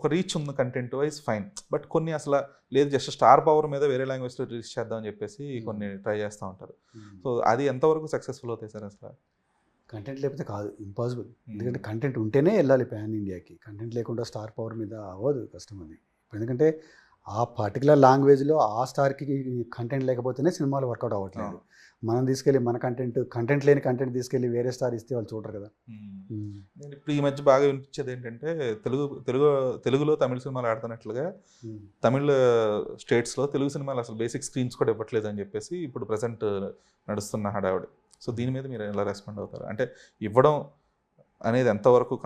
ఒక రీచ్ ఉంది content wise fine but కొన్ని అసలు లేదు జస్ట్ స్టార్ పవర్ మీద వేరే లాంగ్వేజ్లో రిలీజ్ చేద్దాం అని చెప్పేసి కొన్ని ట్రై చేస్తూ ఉంటారు. సో అది ఎంతవరకు సక్సెస్ఫుల్ అవుతాయి సార్ అసలు? కంటెంట్ లేకపోతే కాదు ఇంపాసిబుల్ ఎందుకంటే కంటెంట్ ఉంటేనే వెళ్ళాలి ప్యాన్ ఇండియాకి కంటెంట్ లేకుండా స్టార్ పవర్ మీద అవ్వదు కష్టం అది. ఎందుకంటే ఆ పర్టికులర్ లాంగ్వేజ్లో ఆ స్టార్కి కంటెంట్ లేకపోతేనే సినిమాలు వర్కౌట్ అవ్వట్లేదు. మనం తీసుకెళ్ళి మన కంటెంట్ కంటెంట్ లేని కంటెంట్ తీసుకెళ్ళి వేరే స్టార్ ఇస్తే వాళ్ళు చూడరు కదా. నేను ఇప్పుడు ఈ మధ్య బాగా వినిపించేది ఏంటంటే తెలుగు తెలుగు తెలుగులో తమిళ సినిమాలు ఆడుతున్నట్లుగా తమిళ స్టేట్స్లో తెలుగు సినిమాలు అసలు బేసిక్ స్క్రీన్స్ కూడా ఇవ్వట్లేదు అని చెప్పేసి ఇప్పుడు ప్రజెంట్ నడుస్తున్న హడావిడి. సో దీని మీద మీరు ఎలా రెస్పాండ్ అవుతారు? అంటే ఇవ్వడం అనేది ఎంతవరకు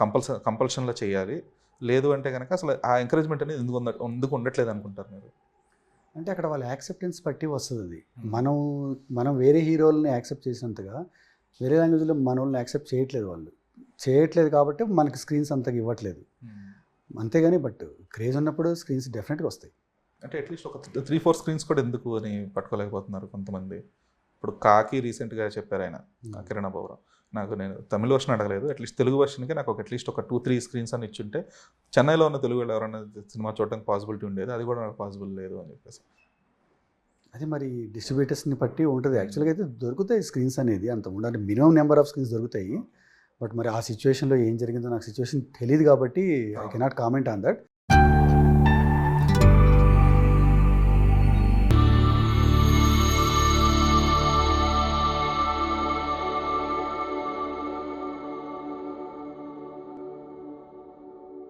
కంపల్స కంపల్షన్లో చేయాలి. లేదు అంటే కనుక అసలు ఆ ఎంకరేజ్మెంట్ అనేది ఎందుకు ఎందుకు ఉండట్లేదు అనుకుంటారు మీరు? అంటే అక్కడ వాళ్ళ యాక్సెప్టెన్స్ బట్టి వస్తుంది అది. మనం మనం వేరే హీరోలని యాక్సెప్ట్ చేసినంతగా వేరే లాంగ్వేజ్లో మన వాళ్ళని యాక్సెప్ట్ చేయట్లేదు వాళ్ళు. చేయట్లేదు కాబట్టి మనకి స్క్రీన్స్ అంతగా ఇవ్వట్లేదు. అంతేగాని బట్ క్రేజ్ ఉన్నప్పుడు స్క్రీన్స్ డెఫినెట్గా వస్తాయి. అంటే అట్లీస్ట్ ఒక త్రీ ఫోర్ స్క్రీన్స్ కూడా ఎందుకు అని పట్టుకోలేకపోతున్నారు కొంతమంది. ఇప్పుడు కాకి రీసెంట్గా చెప్పారు ఆయన ఆ కిరణ్ బౌర నాకు నేను తమిళ వర్షన్ అడగలేదు. అట్లీస్ట్ తెలుగు వర్షన్కి నాకు ఒక అట్లీస్ట్ ఒక టూ త్రీ స్క్రీన్స్ అని ఇచ్చుంటే చెన్నైలో ఉన్న తెలుగు వాళ్ళు ఎవరైనా సినిమా చూడడానికి పాసిబిలిటీ ఉండేది. అది కూడా నాకు పాసిబుల్ లేదు అని చెప్పేసి. అది మరి డిస్ట్రిబ్యూటర్స్ని బట్టి ఉంటుంది. యాక్చువల్గా అయితే దొరుకుతాయి స్క్రీన్స్ అనేది అంత ఉండాలి మినిమం నెంబర్ ఆఫ్ స్క్రీన్స్ దొరుకుతాయి. బట్ మరి ఆ సిచ్యువేషన్లో ఏం జరిగిందో నాకు సిచ్యువేషన్ తెలియదు కాబట్టి I cannot comment on that